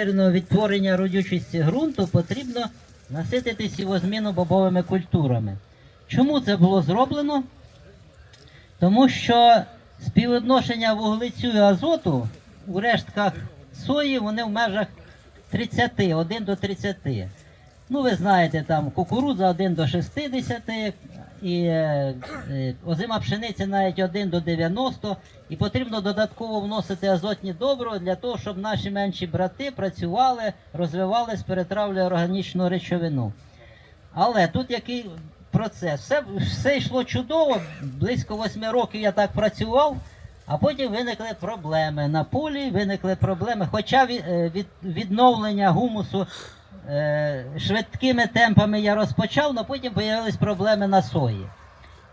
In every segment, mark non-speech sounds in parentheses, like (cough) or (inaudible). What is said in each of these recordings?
розширеного відтворення родючості ґрунту потрібно наситити сівозміну бобовими культурами. Чому це було зроблено? Тому що співвідношення вуглецю і азоту у рештках сої вони в межах 30, 1 до 30. Ну, ви знаєте, там кукурудза 1 до 60, і е, е, озима пшениця навіть 1 до 90. І потрібно додатково вносити азотні добрива для того, щоб наші менші брати працювали, розвивались, перетравлювали органічну речовину. Але тут який процес? Все, все йшло чудово. Близько восьми років я так працював, а потім виникли проблеми. На полі виникли проблеми. Хоча від, е, від, відновлення гумусу швидкими темпами я розпочав, але потім з'явились проблеми на сої.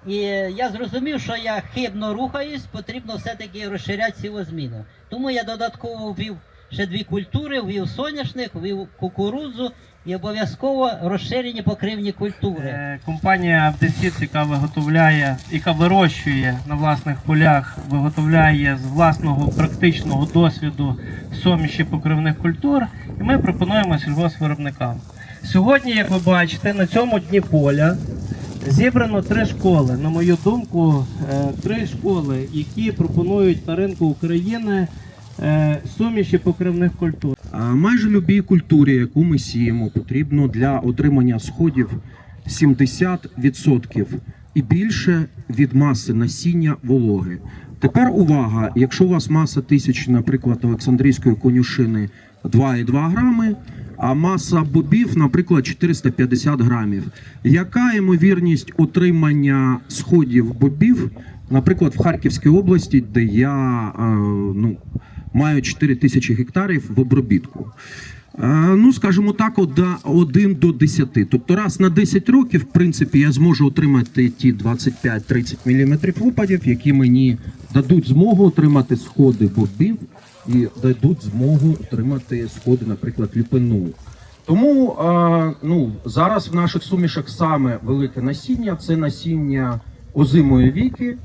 І я зрозумів, що я хибно рухаюсь, потрібно все-таки розширяти сівозміну. Тому я додатково ввів ще дві культури, ввів соняшник, ввів кукурудзу і обов'язково розширені покривні культури. Е, Компанія Авдесіц, яка виготовляє, яка вирощує на власних полях, виготовляє з власного практичного досвіду суміші покривних культур, і ми пропонуємо сільгоспвиробникам. Сьогодні, як ви бачите, на цьому дні поля зібрано три школи. На мою думку, е, три школи, які пропонують на ринку України е, суміші покривних культур. Майже любій культурі, яку ми сіємо, потрібно для отримання сходів 70% і більше від маси насіння вологи. Тепер увага, якщо у вас маса тисяч, наприклад, Олександрійської конюшини 2,2 грами, а маса бобів, наприклад, 450 грамів. Яка ймовірність отримання сходів бобів, наприклад, в Харківській області, де я е, ну, маю 4 тисячі гектарів в обробітку? Е, Ну, скажімо так, 1 до 10. Тобто раз на 10 років, в принципі, я зможу отримати ті 25-30 мм опадів, які мені дадуть змогу отримати сходи бобів і дадуть змогу отримати сходи, наприклад, ліпину. Тому е, ну, зараз в наших сумішах саме велике насіння це насіння озимої віки,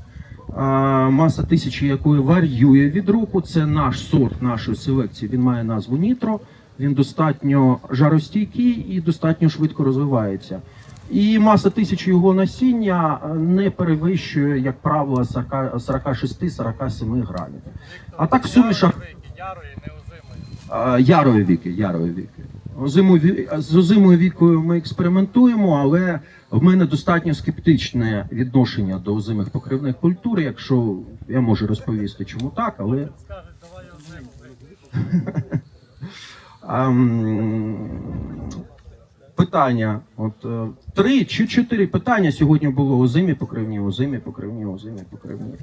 маса тисячі якої варіює від року. Це наш сорт нашої селекції. Він має назву Нітро. Він достатньо жаростійкий і достатньо швидко розвивається. І маса тисячі його насіння не перевищує, як правило, 40 46-47 грамів. А так в сумішах Ярові віки, ярові віки. З озимою вікою ми експериментуємо, але в мене достатньо скептичне відношення до озимих покривних культур. Якщо я можу розповісти, чому так, але (laughs) питання. От е, три чи чотири питання сьогодні було озимі покривні, озимі покривні, озимі покривні.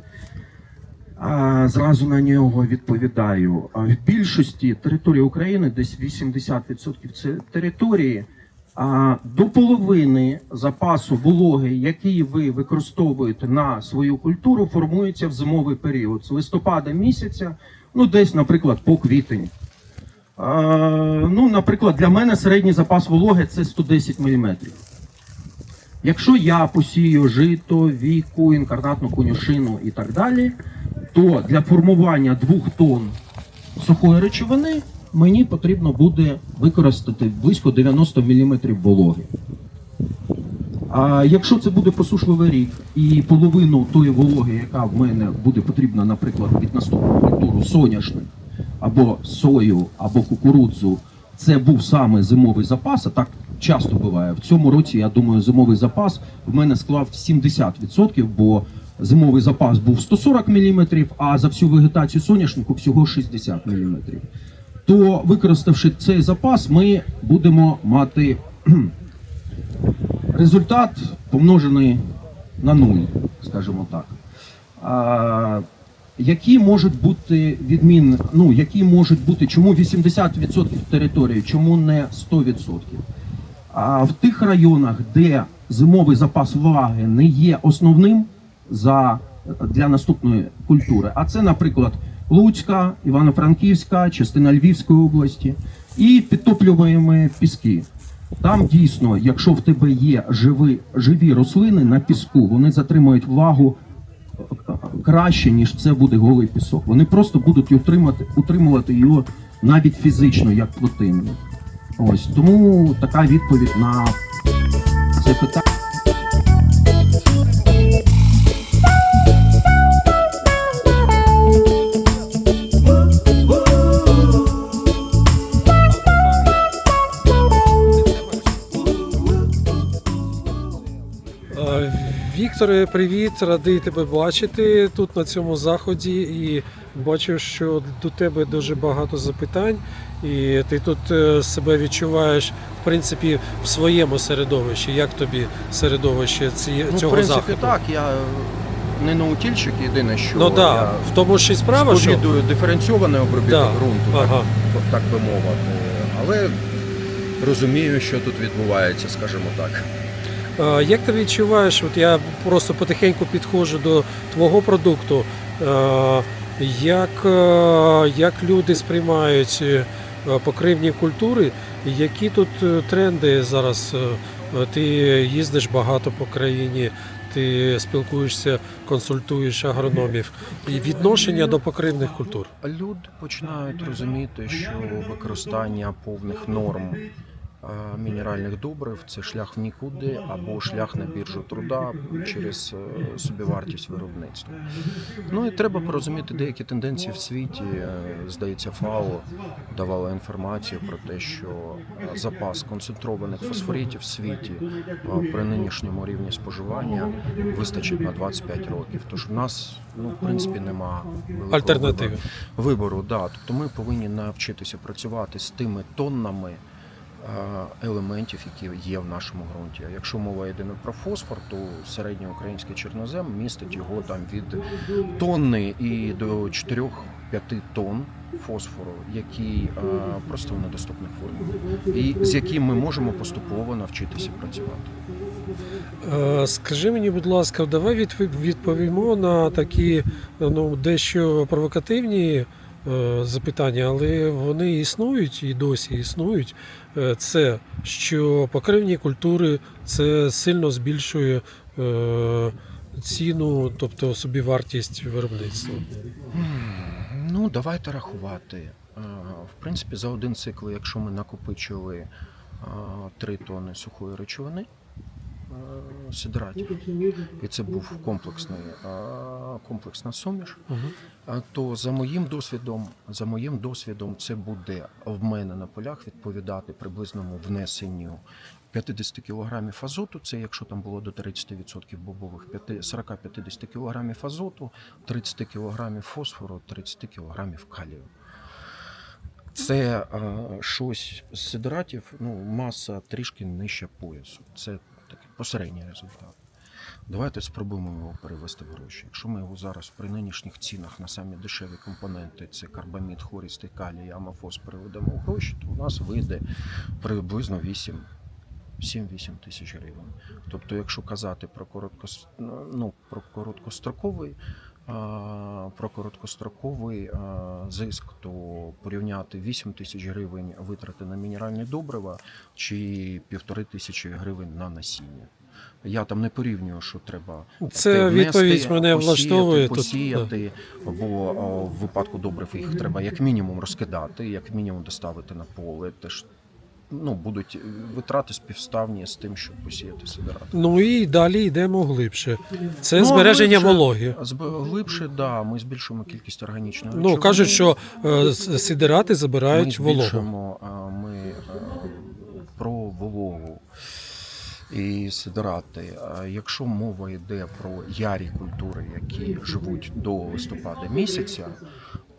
Зразу на нього відповідаю. В більшості території України, десь 80% це території, до половини запасу вологи, який ви використовуєте на свою культуру, формується в зимовий період з листопада місяця, ну десь, наприклад, по квітень. Ну, наприклад, для мене середній запас вологи це 110 мм. Якщо я посію жито, віку, інкарнатну конюшину і так далі, то для формування двох тонн сухої речовини мені потрібно буде використати близько 90 мм вологи. А якщо це буде посушливий рік і половину тої вологи, яка в мене буде потрібна, наприклад, від наступного культуру соняшник, або сою, або кукурудзу, це був саме зимовий запас, а так часто буває. В цьому році, я думаю, зимовий запас в мене склав 70%, бо зимовий запас був 140 мм, а за всю вегетацію соняшнику всього 60 мм. То використавши цей запас, ми будемо мати (clears throat) результат помножений на нуль, скажімо так. А, які можуть бути відмін, ну які можуть бути, чому 80% території, чому не 100%? А в тих районах, де зимовий запас ваги не є основним за, для наступної культури, а це, наприклад, Луцька, Івано-Франківська, частина Львівської області і підтоплюємо піски. Там дійсно, якщо в тебе є живі, живі рослини на піску, вони затримують влагу краще, ніж це буде голий пісок. Вони просто будуть утримати, утримувати його навіть фізично, як плотинник. Ось тому така відповідь на це питання. Вікторе, привіт, радий тебе бачити тут на цьому заході. І бачу, що до тебе дуже багато запитань, і ти тут е, себе відчуваєш в принципі в своєму середовищі. Як тобі середовище ці, Ну, цього в принципі, заходу? так. Я не наутільщик, єдине, що Ну да, я в тому ж і справа, що диференційований обробіток Да, ґрунту, ага. так, так би мовити. Але розумію, що тут відбувається, скажімо так. Е, Як ти відчуваєш, от я просто потихеньку підходжу до твого продукту, е, як, е, як люди сприймають покривні культури, які тут тренди зараз? Ти їздиш багато по країні, ти спілкуєшся, консультуєш агрономів. І відношення до покривних культур. Люди починають розуміти, що використання повних норм мінеральних добрив це шлях в нікуди або шлях на біржу труда через е, собівартість виробництва. Ну і треба порозуміти деякі тенденції в світі. Е, Здається, ФАО давала інформацію про те, що запас концентрованих фосфоритів в світі при нинішньому рівні споживання вистачить на 25 років. Тож в нас, ну, в принципі, нема Альтернативи. вибору. Да. Тобто ми повинні навчитися працювати з тими тоннами елементів, які є в нашому ґрунті. Якщо мова йде про фосфор, то середньоукраїнський чорнозем містить його там від тонни і до 4-5 тонн фосфору, які е, просто в недоступних формах, і з яким ми можемо поступово навчитися працювати. Е, Скажи мені, будь ласка, давай відповімо на такі ну, дещо провокативні е, запитання, але вони існують і досі існують. Е, Це що покривні культури це сильно збільшує е, ціну, тобто собівартість виробництва. Ну, давайте рахувати. Е, В принципі, за один цикл, якщо ми накопичили 3 тонни сухої речовини сидратів, і це був комплексний, е, комплексна суміш, е, то за моїм досвідом, за моїм досвідом, це буде в мене на полях відповідати приблизному внесенню 50 кг азоту. Це якщо там було до 30% бобових, 40-50 кг азоту, 30 кг фосфору, 30 кг калію. Це е, щось з сидратів, ну, маса трішки нижче поясу. Це такий посередній результат. Давайте спробуємо його перевести в гроші. Якщо ми його зараз при нинішніх цінах на самі дешеві компоненти, це карбамід, хлористий калій, амофос, переведемо в гроші, то у нас вийде приблизно 8 7-8 тисяч гривень. Тобто, якщо казати про короткос... ну, про короткостроковий, про короткостроковий зиск, то порівняти 8 тисяч гривень витрати на мінеральні добрива чи півтори тисячі гривень на насіння. Я там не порівнюю, що треба Це внести, відповідь мене посіяти, влаштовує. Тут, посіяти, або о, в випадку добрив їх треба як мінімум розкидати, як мінімум доставити на поле. Теж ну, будуть витрати співставні з тим, щоб посіяти сидирати. Ну і далі йдемо глибше. Це Ну, збереження глибше- вологи. Зб- Глибше, да, ми збільшуємо кількість органічної Ну речовини. кажуть, що е, сидирати ми забирають вологу. збільшуємо а, ми е, про вологу і сидирати. Якщо мова йде про ярі культури, які живуть до листопада місяця.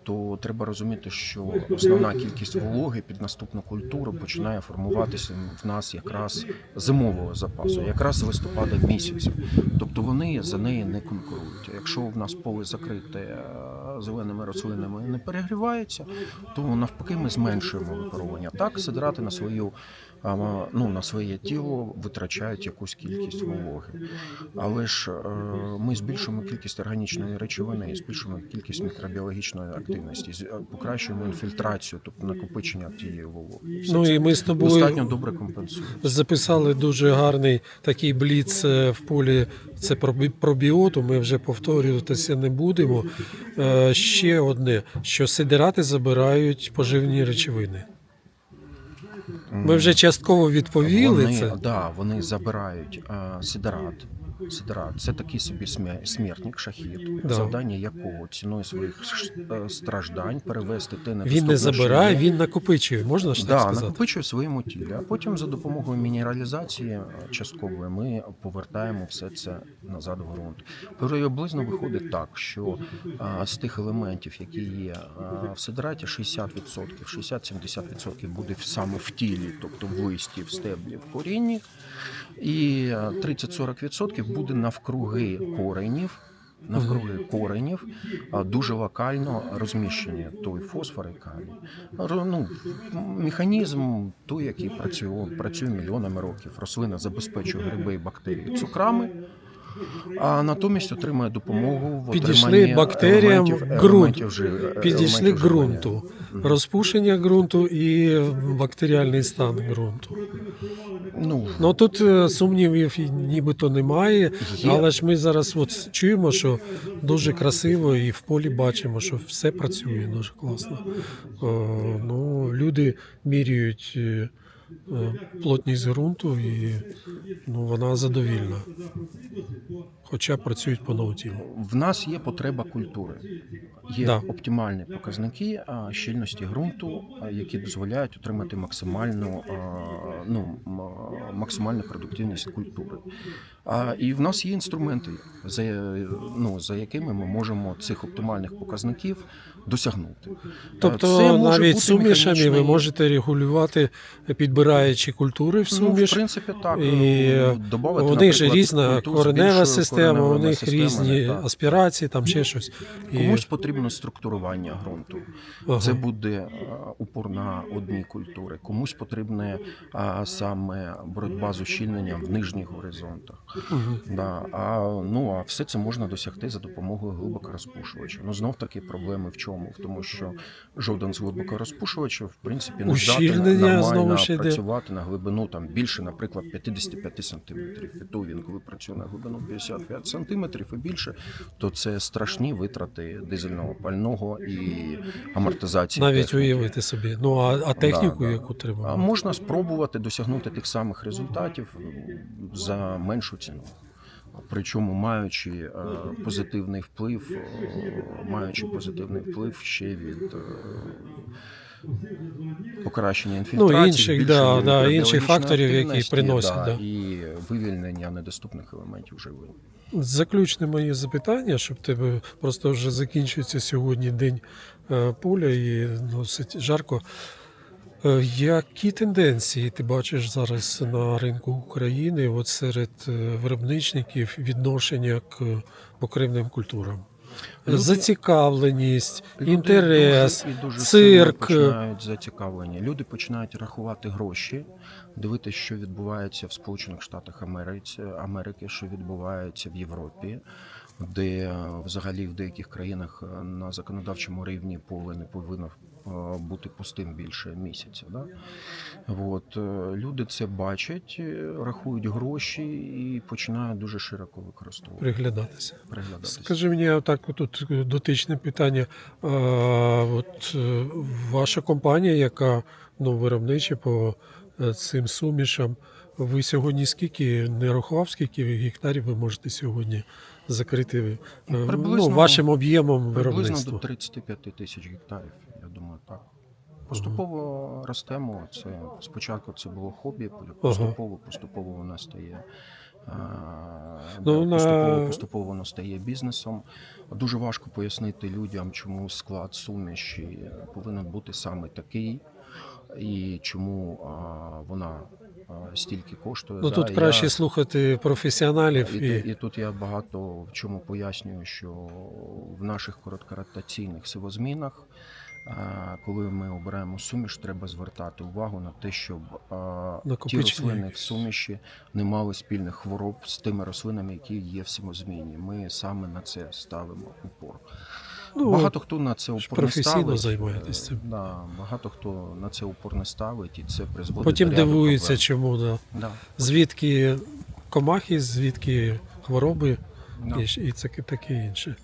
То треба розуміти, що основна кількість вологи під наступну культуру починає формуватися в нас якраз зимового запасу, якраз листопада місяця. Тобто вони за неї не конкурують. Якщо в нас поле закрите е, зеленими рослинами і не перегрівається, то навпаки ми зменшуємо випаровування. Так, сидрати на свою ну, на своє тіло витрачають якусь кількість вологи. Але ж е, ми збільшуємо кількість органічної речовини і збільшуємо кількість мікробіологічної активності з- покращуємо інфільтрацію, тобто накопичення тієї вологи. Все Ну і ми з тобою достатньо добре компенсує. записали дуже гарний такий бліц е, в полі. Це про бі- біоту. Ми вже повторюватися не будемо. Е, Ще одне, що сидирати забирають поживні речовини. Ми вже частково відповіли вони, це. Да, вони забирають а, сидерат. Сидерат це такий собі смертник, шахід, Да. завдання якого ціною своїх е, страждань перевести те на Він не забирає, він накопичує. Можна ж так Да, сказати? накопичує в своєму тілі, а потім за допомогою мінералізації е, часткової ми повертаємо все це назад в ґрунт. Приблизно виходить так, що а, з тих елементів, які є а, в сидраті, 60%, 60-70% буде саме в тілі, тобто в листі, в стеблі, в корінні, і е, 30-40% буде навкруги коренів. Навкруги коренів а, дуже локально розміщені той фосфор і калій. Ну, механізм той, який працює, працює мільйонами років. Рослина забезпечує гриби і бактерії цукрами, а натомість отримує допомогу в Підійшли отриманні бактеріям елементів, елементів Підійшли елементів живлення. ґрунту, розпушення ґрунту і бактеріальний стан ґрунту. Ну, Ну тут е, сумнівів нібито немає, але ж ми зараз от чуємо, що дуже красиво, і в полі бачимо, що все працює дуже класно. Е, Ну, люди міряють е, плотність ґрунту, і ну, вона задовільна. Хоча працюють по наутілу. В нас є потреба культури, є Да. оптимальні показники щільності ґрунту, які дозволяють отримати максимальну, ну, максимальну продуктивність культури. І в нас є інструменти, за, ну, за якими ми можемо цих оптимальних показників досягнути. Тобто Це може навіть бути сумішами ви можете регулювати, підбираючи культури в Ну, в принципі, так. І ну, добавити, у них же різна коренева система, у них різні так. аспірації, там ще щось. І, Комусь потрібно структурування ґрунту. ага. Це буде е, упор на одні культури. Комусь потрібна а, саме боротьба з ущільненням в нижніх горизонтах. Мгм. Да. А, ну, а все це можна досягти за допомогою глибокорозпушувача. Ну, знов таки проблеми в чому? В тому, що жоден з глибокорозпушувачів, в принципі, не здатен нормально працювати на глибину там більше, наприклад, 55 сантиметрів. І то він, коли працює на глибину 55 сантиметрів і більше, то це страшні витрати дизельного пального і амортизації. Навіть техніки. уявити собі. Ну а, а техніку, Да, да. яку треба. А можна спробувати досягнути тих самих результатів за меншу ціну. Причому маючи е, позитивний вплив, е, маючи позитивний вплив ще від е, покращення інфільтрації, Ну, інших, да, да, інших факторів, які приносять, да, да. і вивільнення недоступних елементів живлення. Заключне моє запитання, щоб тебе просто вже закінчується сьогодні день е, поля і досить жарко. Е, Які тенденції ти бачиш зараз на ринку України от серед е, виробничників відношення к покривним культурам? Люди- Зацікавленість, Люди інтерес, дуже, і дуже цирк. починають зацікавлені. Люди починають рахувати гроші, дивитися, що відбувається в Сполучених Штатах Америці, Америки, що відбувається в Європі, де е, взагалі в деяких країнах е, на законодавчому рівні поле не повинно е, бути пустим більше місяця. Да? От, люди це бачать, рахують гроші і починають дуже широко використовувати. приглядатися. Приглядатися. Скажи мені, отак тут дотичне питання. А, от ваша компанія, яка ну, виробнича по цим сумішам, ви сьогодні скільки не рахував, скільки гектарів ви можете сьогодні закрити е, ну, вашим об'ємом Приблизно до 35 тисяч гектарів, я думаю, так. Поступово ростемо. Це спочатку це було хобі, поступово, поступово воно стає. а, Ну, поступово, поступово воно стає бізнесом. Дуже важко пояснити людям, чому склад суміші повинен бути саме такий, і чому а, вона стільки коштує. Ну Да, тут я- краще слухати професіоналів і, і, і тут я багато в чому пояснюю, що в наших короткоротаційних сивозмінах, коли ми обираємо суміш, треба звертати увагу на те, щоб ті рослини в суміші не мали спільних хвороб з тими рослинами, які є в сивозміні. Ми саме на це ставимо упор. Ну, багато хто на це упор не професійно ставить. займаєтесь цим. Да, багато хто на це упор не ставить, і це призводить Потім до ряду дивуються, проблем. чому да. Да, звідки комахи, звідки хвороби да. і, це таке інше.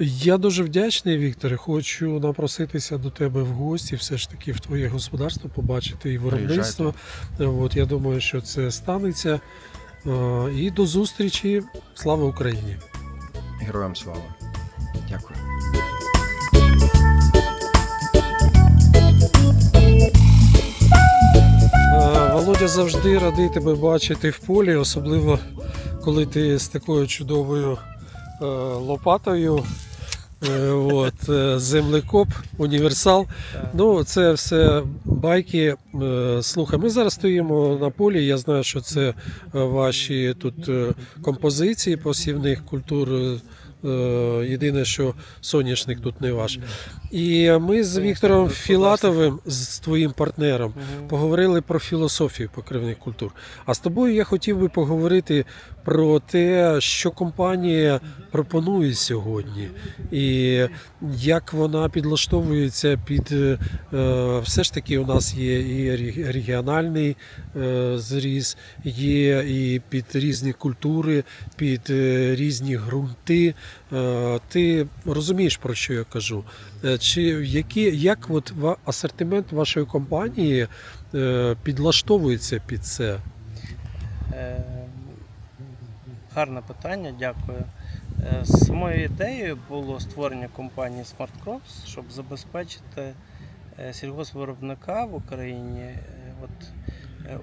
Я дуже вдячний, Вікторе. Хочу напроситися до тебе в гості, все ж таки в твоє господарство побачити і виробництво. От, я думаю, що це станеться. Е, І до зустрічі. Слава Україні! Героям слава. Дякую. Володя завжди радий тебе бачити в полі, особливо коли ти з такою чудовою е, лопатою. Е, От, е, землекоп, універсал. Ну, це все байки. Е, Слухай, ми зараз стоїмо на полі. Я знаю, що це ваші тут композиції посівних культур. Єдине, що соняшник тут не ваш. І ми з Віктором Філатовим, з твоїм партнером, поговорили про філософію покривних культур. А з тобою я хотів би поговорити про те, що компанія пропонує сьогодні, і як вона підлаштовується під е, все ж таки у нас є і регіональний е, зріз, є і під різні культури, під е, різні ґрунти. Е, Ти розумієш про що я кажу? Е, Чи які як от асортимент вашої компанії е, підлаштовується під це? Е, Гарне питання, дякую. Самою ідеєю було створення компанії Smart Crops, щоб забезпечити сільгоспвиробника в Україні от,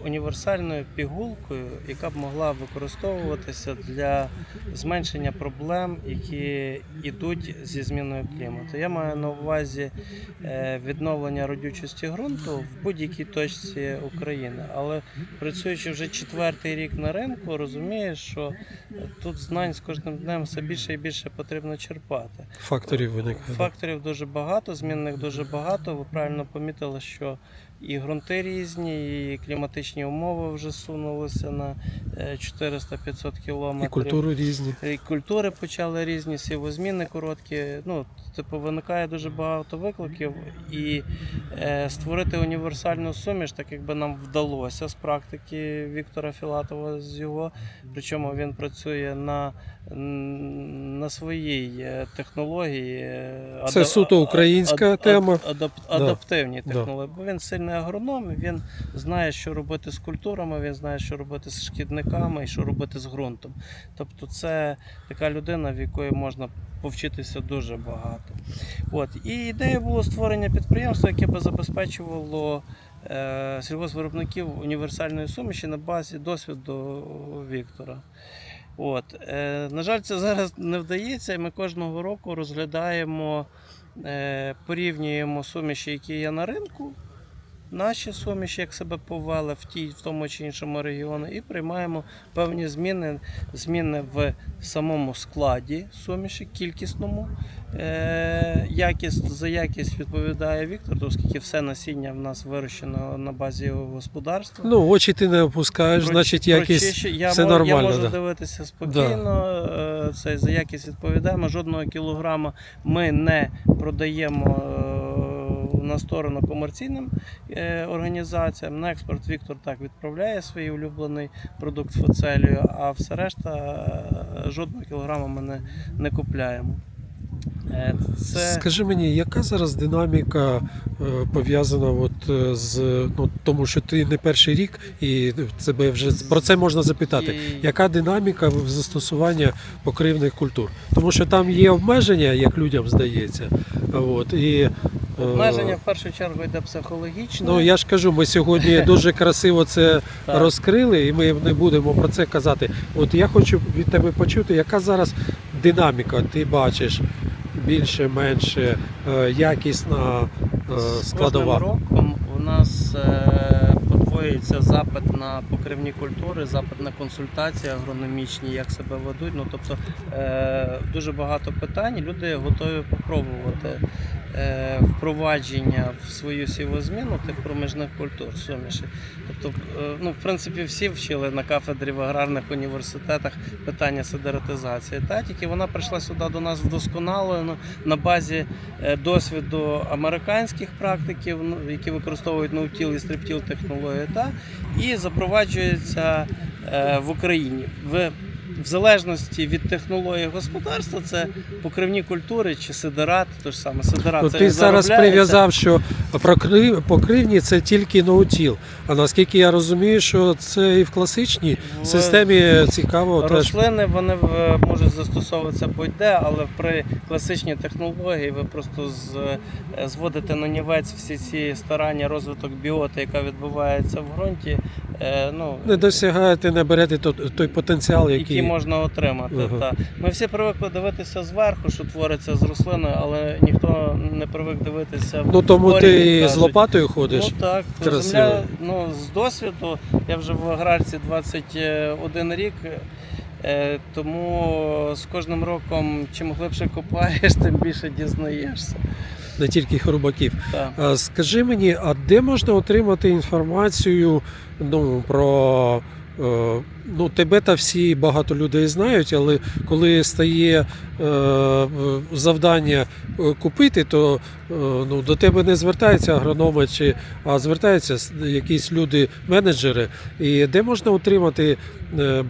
універсальною пігулкою, яка б могла використовуватися для зменшення проблем, які йдуть зі зміною клімату. Я маю на увазі е, відновлення родючості ґрунту в будь-якій точці України. Але працюючи вже четвертий рік на ринку, розумієш, що тут знань з кожним днем все більше і більше потрібно черпати. Факторів виникає. Факторів дуже багато, змінних дуже багато. Ви правильно помітили, що і ґрунти різні, і кліматичні умови вже сунулися на е, 400-500 кілометрів. І культури різні. І культури почали різні, сівозміни короткі. Ну, типу, виникає дуже багато викликів, і е, створити універсальну суміш, так якби нам вдалося з практики Віктора Філатова з його. Причому він працює на, на своїй е, технології. е, Це суто українська ад- ад- тема. адап- Да. адаптивні Да. технології. Бо він агроном, він знає, що робити з культурами, він знає, що робити з шкідниками і що робити з ґрунтом. Тобто це така людина, в якої можна повчитися дуже багато. От. І ідея було створення підприємства, яке би забезпечувало е, сільгоспвиробників універсальної суміші на базі досвіду Віктора. От. Е, на жаль, це зараз не вдається, і ми кожного року розглядаємо, е, порівнюємо суміші, які є на ринку, наші суміші, як себе повели в тій, в тому чи іншому регіоні, і приймаємо певні зміни, зміни в самому складі суміші, кількісному. Е, якість за якість відповідає Віктор, оскільки все насіння в нас вирощено на базі його господарства. Ну, очі ти не опускаєш, Проч- значить, якість я, все мо- нормально, Я можу да. дивитися спокійно. е, Це за якість відповідаємо. Жодного кілограма ми не продаємо е, на сторону комерційним е, організаціям. На експорт Віктор так відправляє свій улюблений продукт фоцелію, а все решта е, жодного кілограма ми не, не купляємо. Е, Це... Скажи мені, яка зараз динаміка пов'язана от з ну, тому, що ти не перший рік, і тебе вже про це можна запитати. І- Яка динаміка в застосування покривних культур? Тому що там є обмеження, як людям здається. От, і, Обмеження в першу чергу йде психологічне. Ну я ж кажу, ми сьогодні (laughs) дуже красиво це розкрили, і ми не будемо про це казати. От я хочу від тебе почути, яка зараз динаміка, ти бачиш більше, менше, е, якісна е, З складова. кожним роком у нас е, подвоюється запит на покривні культури, запит на консультації агрономічні, як себе ведуть. Ну тобто дуже багато питань. Люди готові попробувати впровадження в свою сівозміну тих проміжних культур суміші. Тобто, е, ну, в принципі, всі вчили на кафедрі в аграрних університетах питання сидератизації. Та тільки вона прийшла сюди до нас вдосконалено на базі е, досвіду американських практиків, ну, які використовують ноутіл і стриптіл технології, та і запроваджується е, в Україні. В в залежності від технології господарства, це покривні культури чи сидерат, то ж саме сидерат. Ну, це ти зараз прив'язав, що покривні це тільки ноутіл. А наскільки я розумію, що це і в класичній В- системі цікаво теж. Рослини вони можуть застосовуватися будь-де, але при класичній технології ви просто з, зводите на нівець всі ці старання, розвиток біоти, яка відбувається в ґрунті. е, Ну, Не досягаєте, не берете то- той потенціал, який. Можна отримати. Ага. Та. Ми всі привикли дивитися зверху, що твориться з рослиною, але ніхто не привик дивитися в Ну тому ти як з лопатою ходиш. Ну так, Красиво. земля ну, з досвіду. Я вже в аграрці 21 рік. е, Тому з кожним роком, чим глибше копаєш, (laughs) тим більше дізнаєшся. не тільки хробаків. Так. Скажи мені, а де можна отримати інформацію ну, про. Е, Ну, тебе та всі багато людей знають, але коли стає е, завдання е, купити, то ну, до тебе не звертаються агрономи, чи, а звертаються якісь люди, менеджери. І де можна отримати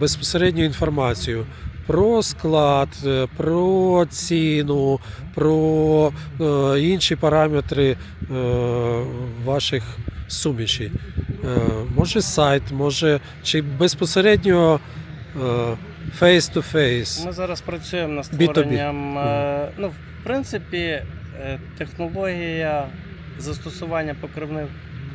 безпосередню інформацію про склад, про ціну, про е, інші параметри е, ваших сумішей. Е, може сайт, може чи безпосередньо е, face-to-face. Ми зараз працюємо над B2B. створенням. е, Ну, в принципі, е, технологія застосування покривних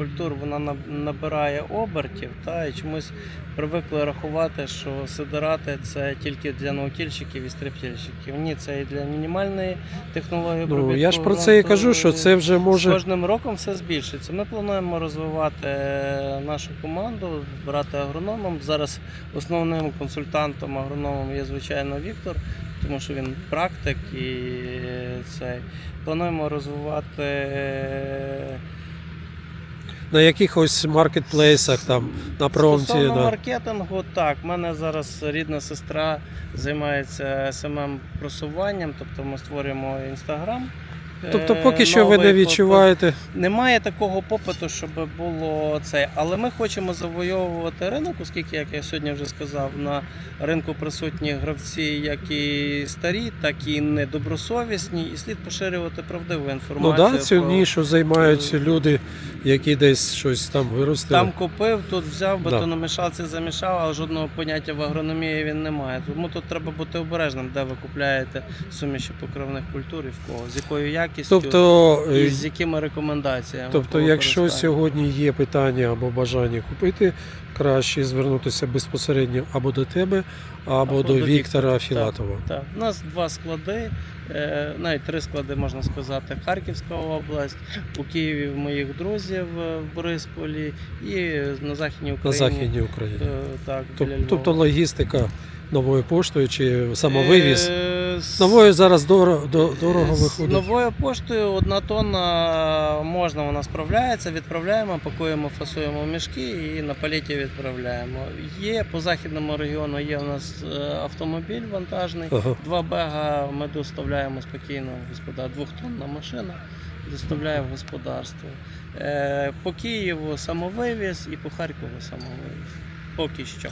культур вона набирає обертів, та і чомусь привикли рахувати, що сидерати це тільки для наутільщиків і стриптільщиків. Ні, це і для мінімальної технології. Ну, я ж про це і кажу, що це вже З кожним роком все збільшується. Ми плануємо розвивати е, нашу команду, брати агрономом. Зараз основним консультантом агрономом є, звичайно, Віктор, тому що він практик і е, цей. Плануємо розвивати е, На якихось маркетплейсах там на промті. Стосовно да. маркетингу, так. У мене зараз рідна сестра займається SMM просуванням, тобто ми створюємо інстаграм. Тобто, е, поки що ви не відчуваєте. Немає такого попиту, щоб було це. Але ми хочемо завойовувати ринок, оскільки, як я сьогодні вже сказав, на ринку присутні гравці, як і старі, так і недобросовісні, і слід поширювати правдиву Ну інформацію. да, цю нішу займають люди, які десь щось там виростили. Там купив, тут взяв, бетономішалці замішав, але жодного поняття в агрономії він не має. Тому тут треба бути обережним, де ви купляєте суміші покривних культур і в кого, з якою якістю Тобто, і е, з якими рекомендаціями. тобто, якщо сьогодні є питання або бажання купити, краще звернутися безпосередньо або до тебе, або, Або до до Віктора Філатова. Так, у нас два склади, е, навіть три склади можна сказати. Харківська область, у Києві в моїх друзів е, в Борисполі і на Західній На Україні. Західній Україні. Так, біля Тобто логістика новою поштою чи самовивіз. Е, з- Новою зараз дорого, дорого З виходить. новою поштою одна тонна можна, вона справляється. Відправляємо, пакуємо, фасуємо в мішки і на палеті відправляємо. Є по західному регіону є у нас е, автомобіль вантажний. Ага. Два бега ми доставляємо спокійно в господарство. Двохтонна машина доставляє в господарство. Е, По Києву самовивіз і по Харкову самовивіз. Поки що.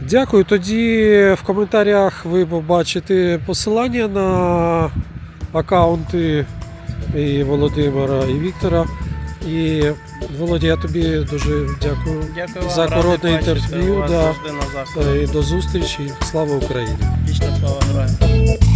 Дякую. Тоді в коментарях ви побачите посилання на аккаунти і Володимира і Віктора. І Володя, я тобі дуже дякую Дякую вам. за коротне інтерв'ю. Да. заході. І до зустрічі. Слава Україні! Вічна слава героям.